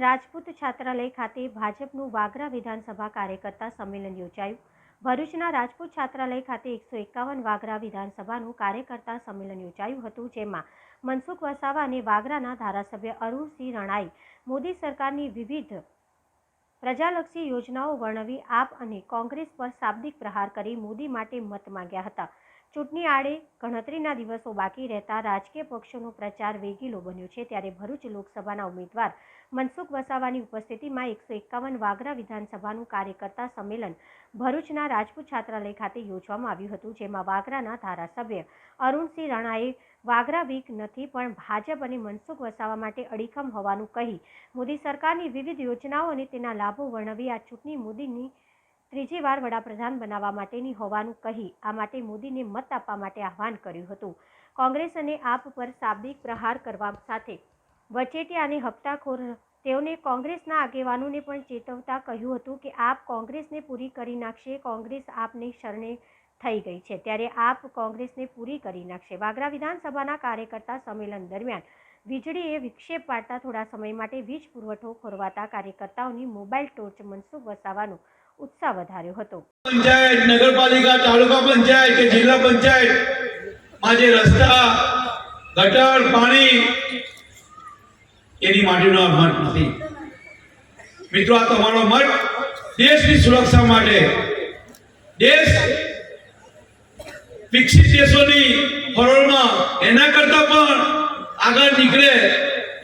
રાજપૂત છાત્રાલય ખાતે ભાજપનું વાગરા વિધાનસભા કાર્યકર્તા સંમેલન યોજાયું. ભરૂચના રાજપૂત છાત્રાલય ખાતે એકસો એકાવન વાગરા વિધાનસભાનું કાર્યકર્તા સંમેલન યોજાયું હતું, જેમાં મનસુખ વસાવા અને વાગરાના ધારાસભ્ય અરુણસિંહ રણાએ મોદી સરકારની વિવિધ પ્રજાલક્ષી યોજનાઓ વર્ણવી આપ અને કોંગ્રેસ પર શાબ્દિક પ્રહાર કરી મોદી માટે મત માંગ્યા હતા. ચૂંટણી આડે ગણતરીના દિવસો બાકી રહેતા રાજકીય પક્ષોનો પ્રચાર વેગીલો બન્યો છે, ત્યારે ભરૂચ લોકસભાના ઉમેદવાર મનસુખ વસાવાની ઉપસ્થિતિમાં એકસો એકાવન વાગરા વિધાનસભાનું કાર્યકર્તા સંમેલન ભરૂચના રાજપૂત છાત્રાલય ખાતે યોજવામાં આવ્યું હતું, જેમાં વાગરાના ધારાસભ્ય અરુણસિંહ રાણાએ વાગરા વીક નથી પણ ભાજપ અને મનસુખ વસાવા માટે અડીખમ હોવાનું કહી મોદી સરકારની વિવિધ યોજનાઓ અને તેના લાભો વર્ણવી આ ચૂંટણી મોદીની ત્રીજી વાર વડાપ્રધાન બનાવવા માટેની હોવાનું કહી આ માટે મોદીને મત આપવા માટે આહવાન કર્યું હતું. કોંગ્રેસ અને આપ પર શાબ્દિક પ્રહાર કરવા સાથે વચેટિયા અને હપ્તાખોર તેઓને કોંગ્રેસના આગેવાનોને પણ ચેતવતા કહ્યું હતું કે આપ કોંગ્રેસને પૂરી કરી નાખશે, કોંગ્રેસ આપને શરણે થઈ ગઈ છે. ત્યારે આપ કોંગ્રેસને પૂરી કરી નાખશે. વાગરા વિધાનસભાના કાર્યકર્તા સંમેલન દરમિયાન વીજળીએ વિક્ષેપ પાડતા થોડા સમય માટે વીજ પુરવઠો ખોરવાતા કાર્યકર્તાઓની મોબાઈલ ટોર્ચ મનસુખ વસાવાનો ઉત્સાહ વધાર્યો હતો. પંચાયત, નગરપાલિકા, તાલુકા પંચાયત કે જિલ્લા પંચાયતમાં જે રસ્તા, ગટર, પાણી એની માટેનો આ મત નથી. મિત્રો, આ તમારો મત દેશની સુરક્ષા માટે. દેશ વિકસિત દેશોની હરોળમાં એના કરતા પણ આગળ નીકળે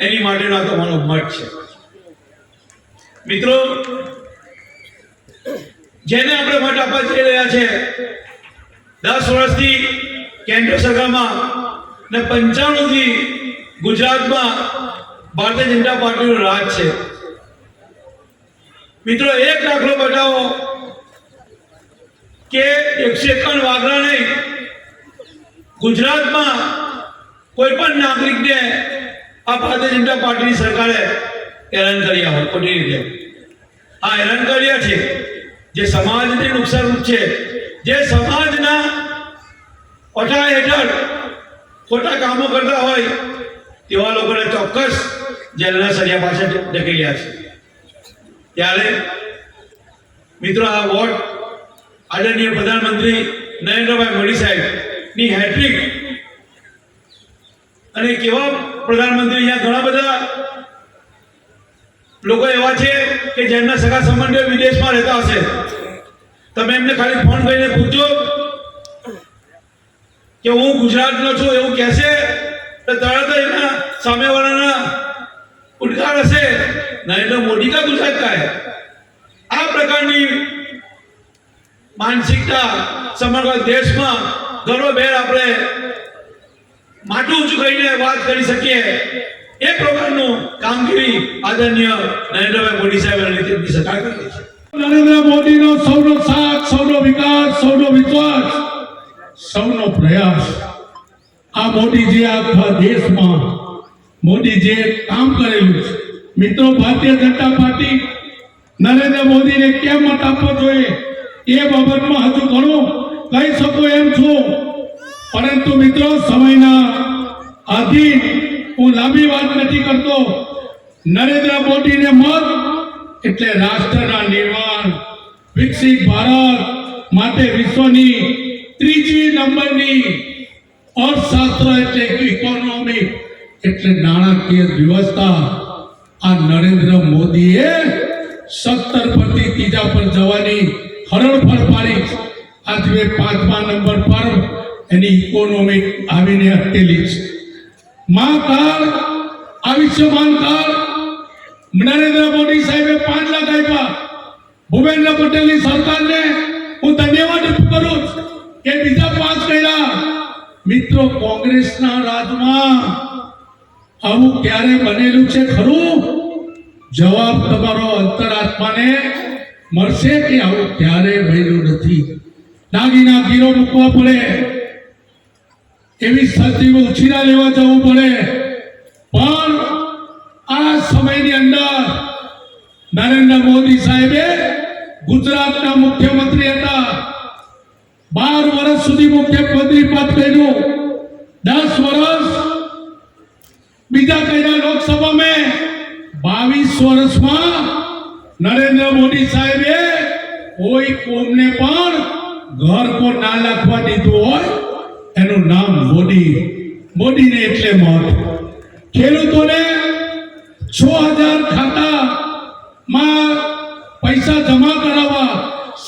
એની માટેનો તમારો મત છે. મિત્રો, જેને આપણે મત આપવા જઈ રહ્યા છે, દસ વર્ષથી કેન્દ્ર સરકારમાં ને પંચાણું થી ગુજરાતમાં ભારતીય જનતા પાર્ટીનું રાજ છે. મિત્રો, એક દાખલો બતાવો કે એકસો એકાવન વાગરા નહીં, ગુજરાતમાં કોઈ પણ નાગરિકને આ ભારતીય જનતા પાર્ટીની સરકારે હેરાન કર્યા હોય, ખોટી રીતે. આ હેરાન કર્યા છે જે સમાજને નુકસાનરૂપ છે. જે સમાજના પઠા હેઠળ ખોટા કામો કરતા હોય, તેવા લોકોને ચોક્કસ જેલના સળિયા પાછળ ધકેલ્યા છે. ત્યારે મિત્રો, આ વોટ આદરણીય પ્રધાનમંત્રી નરેન્દ્રભાઈ મોદી સાહેબની હેટ્રિક અને કેવા પ્રધાનમંત્રી અહીંયા ઘણા બધા લોકો એવા છે કે જેમના સગા સંબંધીઓ વિદેશમાં રહેતા હશે. તમે એમને ખાલી ફોન કરીને પૂછજો કે હું ગુજરાતનો છું એવું કહેશે તો તરત એના સામેવાળાના ઉદ્ગાર હશે, નરેન્દ્ર મોદી કા ગુજરાત કા આ પ્રકારની માનસિકતા સમગ્ર દેશમાં ગર્વભેર આપણે માટું ઊંચું કરીને વાત કરી શકીએ. એ પ્રકારનું કામગીરી આદરણીય નરેન્દ્રભાઈ મોદી સાહેબ સરકાર કરી છે. નરેન્દ્ર મોદીનો સૌનો સાથ, સૌનો વિકાસ, સૌનો વિશ્વાસ, સૌનો પ્રયાસ આ મોદીજી આખા દેશમાં મોદીજીએ કામ કરેલું છે. મિત્રો, ભારતીય જનતા પાર્ટી નરેન્દ્ર મોદીને કેમ મત આપવો જોઈએ? એ બાબતમાં હજુ ઘણું કહી શકું એમ છું. પરંતુ મિત્રો, સમયના આધીન હું લાંબી વાત નથી કરતો. નરેન્દ્ર મોદીને મત એટલે રાષ્ટ્રના નિર્માણ, વિકસિત ભારત માટે વિશ્વની ત્રીજી નંબરની અર્થશાસ્ત્ર એટલે ઇકોનોમી એટલે નાણાકીય વ્યવસ્થા આ નરેન્દ્ર મોદીએ સત્તર પરથી ત્રીજા પર જવાની હરણફળ પાડી. આજે પાંચમા નંબર પર એની ઇકોનોમી આવીને અટકેલી છે. મા કાર્ડ આયુષ્યમાન કાર્ડ નરેન્દ્ર મોદી સાહેબે પાંચ લાખ આપ્યા. ભૂપેન્દ્ર પટેલની સરકારને હું ધન્યવાદ કરું કે બીજા પાંચ કર્યા. મિત્રો, કોંગ્રેસના રાજમાં આવું ક્યારે બનેલું છે ખરું? જવાબ તમારો અંતરાત્માને મળશે કે આવું ક્યારે બન્યું નથી? દાગીના ગીરો મૂકવા પડે. એવી સજીવો ઉછીના લેવા જવું પડે. પણ આ સમયની અંદર નરેન્દ્ર મોદી સાહેબે ગુજરાતના મુખ્યમંત્રી હતા. બાર વર્ષ સુધી મુખ્યમંત્રી પદ કર્યું દસ વર્ષ બીજા કર્યા લોકસભા મેં બાવીસ વર્ષમાં નરેન્દ્ર મોદી સાહેબે કોઈ કોમને પણ ઘર પર ના લાખવા દીધું હોય, એનું નામ મોદી. મોદીને એટલે મત. ખેડૂતોને છ હજાર ખાતામાં પૈસા જમા કરાવવા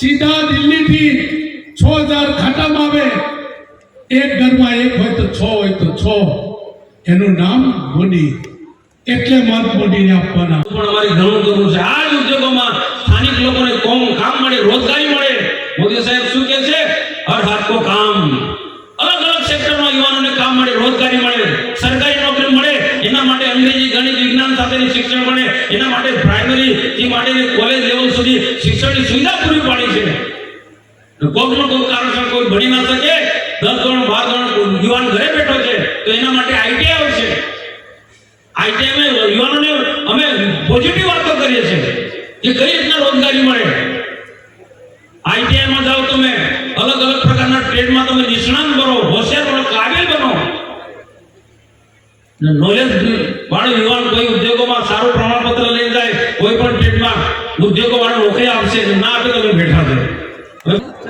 સીધા દિલ્હીથી છ હજાર ખાતામાં આવે. એક ઘરમાં એક હોય તો છ હોય તો છ. એનું નામ મોદી. એટલે મત મોદીને આપવાના. પણ અમારે ઘણું કરવું છે. આ ઉદ્યોગોમાં સ્થાનિક લોકોને કોમ, કામ મળે, રોજગારી મળે. મોદી સાહેબ શું કહે છે? હર હાથ કો કામ. અલગ અલગ સેક્ટરમાં યુવાનોને કામ મળે, રોજગારી મળે. સરકારી નોકરી મળે, એના માટે અંગ્રેજી, ગણિત, વિજ્ઞાન સાથેની શિક્ષણ મળે. એના માટે પ્રાઇમરી થી માંડીને કોલેજ લેવલ સુધી શિક્ષણની સુવિધા પૂરી પાડી છે. કોઈકનો કોઈ કારણસર કોઈ ભણી ના શકે. દસ ગણ બાર ગણ યુવાન ઘરે બેઠો છે, તો એના માટે આઈટીઆઈ આવશે. આઈટીઆઈ અમે યુવાનોને, અમે પોઝિટિવ વાતો કરીએ છીએ કે કઈ રીતના રોજગારી મળે. આઈટીઆઈમાં જાઓ તમે, અલગ અલગ પ્રકારના ટ્રેડમાં તમે નિષ્ણાંત બનો, હોશિયાર બનો, કાબિલ બનો. નોલેજ વાળો યુવાન કોઈ ઉદ્યોગોમાં સારું પ્રમાણપત્ર લઈને જાય, કોઈ પણ ટ્રેડમાં ઉદ્યોગો વાળો નોકરી આપશે ના આપે તમે બેઠા છે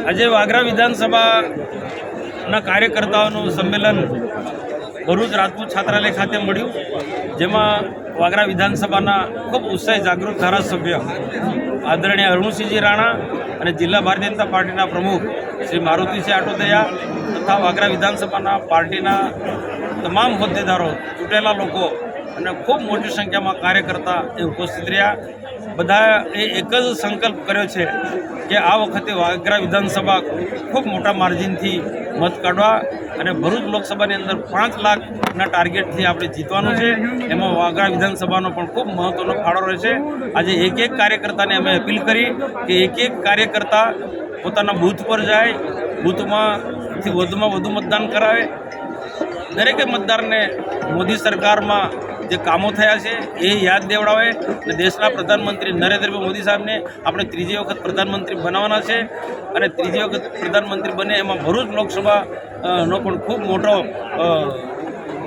આજે વાગરા વિધાનસભાના કાર્યકર્તાઓનું સંમેલન ભરૂચ રાજપૂત છાત્રાલય ખાતે મળ્યું, જેમાં વાગરા વિધાનસભાના ખૂબ ઉત્સાહી જાગૃત ધારાસભ્ય આદરણીય અરુણસિંહજી રાણા અને જિલ્લા ભારતીય જનતા પાર્ટીના પ્રમુખ શ્રી મારુતિસિંહ આટોદયા તથા વાગરા વિધાનસભાના પાર્ટીના તમામ હોદ્દેદારો, ચૂંટેલા લોકો અને ખૂબ મોટી સંખ્યામાં કાર્યકર્તા એ ઉપસ્થિત રહ્યા. બધા એ એક જ સંકલ્પ કર્યો છે કે આ વખતે વાગરા વિધાનસભા ખૂબ મોટા માર્જિનથી મત કાઢવા અને ભરૂચ લોકસભાની અંદર પાંચ લાખના ટાર્ગેટથી આપણે જીતવાનું છે. એમાં વાગરા વિધાનસભાનો પણ ખૂબ મહત્ત્વનો ફાળો રહેશે. આજે એક એક કાર્યકર્તાને અમે અપીલ કરી કે એક એક કાર્યકર્તા પોતાના બૂથ પર જાય, બૂથમાંથી વધુમાં વધુ મતદાન કરાવે. દરેકે મતદારને મોદી સરકારમાં જે કામો થયા છે એ યાદ દેવડાવે અને દેશના પ્રધાનમંત્રી નરેન્દ્રભાઈ મોદી સાહેબને આપણે ત્રીજી વખત પ્રધાનમંત્રી બનાવવાના છે અને ત્રીજી વખત પ્રધાનમંત્રી બને એમાં ભરૂચ લોકસભા નો પણ ખૂબ મોટો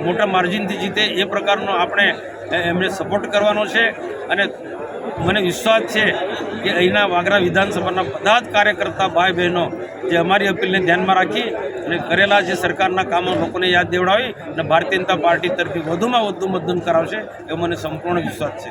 મોટા માર્જિનથી જીતે એ પ્રકારનો આપણે એમને સપોર્ટ કરવાનો છે અને મને વિશ્વાસ છે કે અહીંના વાગરા વિધાનસભાના બધા જ કાર્યકર્તા ભાઈ બહેનો જે અમારી અપીલને ધ્યાનમાં રાખી અને કરેલા જે સરકારના કામો લોકોને યાદ દેવડાવી અને ભારતીય જનતા પાર્ટી તરફથી વધુમાં વધુ મતદાન કરાવશે એવો મને સંપૂર્ણ વિશ્વાસ છે.